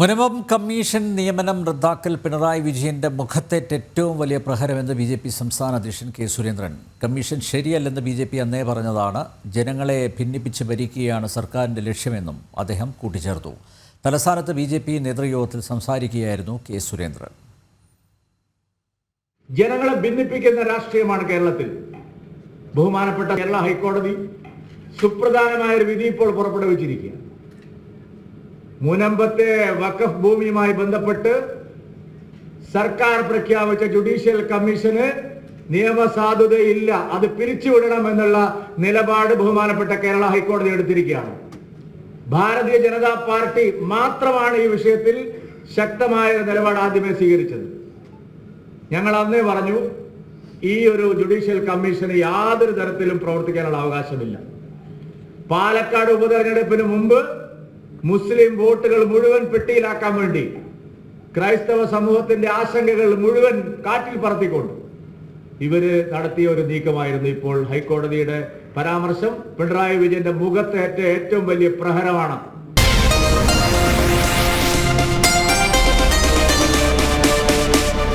Munambam commission നിയമനം റദ്ദാക്കൽ പിണറായി വിജയന്റെ മുഖത്തേറ്റ ഏറ്റവും വലിയ പ്രഹരമെന്ന് ബി ജെ പി സംസ്ഥാന അധ്യക്ഷൻ കെ സുരേന്ദ്രൻ. കമ്മീഷൻ ശരിയല്ലെന്ന് ബി ജെ പി അന്നേ പറഞ്ഞതാണ്. ജനങ്ങളെ ഭിന്നിപ്പിച്ച് ഭരിക്കുകയാണ് സർക്കാരിന്റെ ലക്ഷ്യമെന്നും അദ്ദേഹം കൂട്ടിച്ചേർത്തു. തലസ്ഥാനത്ത് ബി ജെ പി നേതൃയോഗത്തിൽ സംസാരിക്കുകയായിരുന്നു കെ സുരേന്ദ്രൻ. ജനങ്ങളെ ഭിന്നിപ്പിക്കുന്ന രാഷ്ട്രീയമാണ് കേരളത്തിൽ. ബഹുമാനപ്പെട്ട കേരള ഹൈക്കോടതി സുപ്രധാനമായ ഒരു വിധി ഇപ്പോൾ പുറപ്പെടുവിച്ചിരിക്കുക മുനമ്പത്തെ വഖഫ് ഭൂമിയുമായി ബന്ധപ്പെട്ട് സർക്കാർ പ്രഖ്യാപിച്ച ജുഡീഷ്യൽ കമ്മീഷന് നിയമസാധുതയില്ല. അത് പിരിച്ചുവിടണം എന്നുള്ള നിലപാട് ബഹുമാനപ്പെട്ട കേരള ഹൈക്കോടതി എടുത്തിരിക്കുകയാണ്. ഭാരതീയ ജനതാ പാർട്ടി മാത്രമാണ് ഈ വിഷയത്തിൽ ശക്തമായ നിലപാട് ആദ്യമേ സ്വീകരിച്ചത്. ഞങ്ങൾ അന്നേ പറഞ്ഞു ഈ ഒരു ജുഡീഷ്യൽ കമ്മീഷന് യാതൊരു തരത്തിലും പ്രവർത്തിക്കാനുള്ള അവകാശമില്ല. പാലക്കാട് ഉപതെരഞ്ഞെടുപ്പിന് മുമ്പ് മുസ്ലിം വോട്ടുകൾ മുഴുവൻ പെട്ടിയിലാക്കാൻ വേണ്ടി ക്രൈസ്തവ സമൂഹത്തിന്റെ ആശങ്കകൾ മുഴുവൻ കാറ്റിൽ പറത്തിക്കൊണ്ട് ഇവർ നടത്തിയ ഒരു നീക്കമായിരുന്നു ഇപ്പോൾ ഹൈക്കോടതിയുടെ പരാമർശം പിണറായി വിജയന്റെ മുഖത്തേറ്റ ഏറ്റവും വലിയ പ്രഹരമാണ്.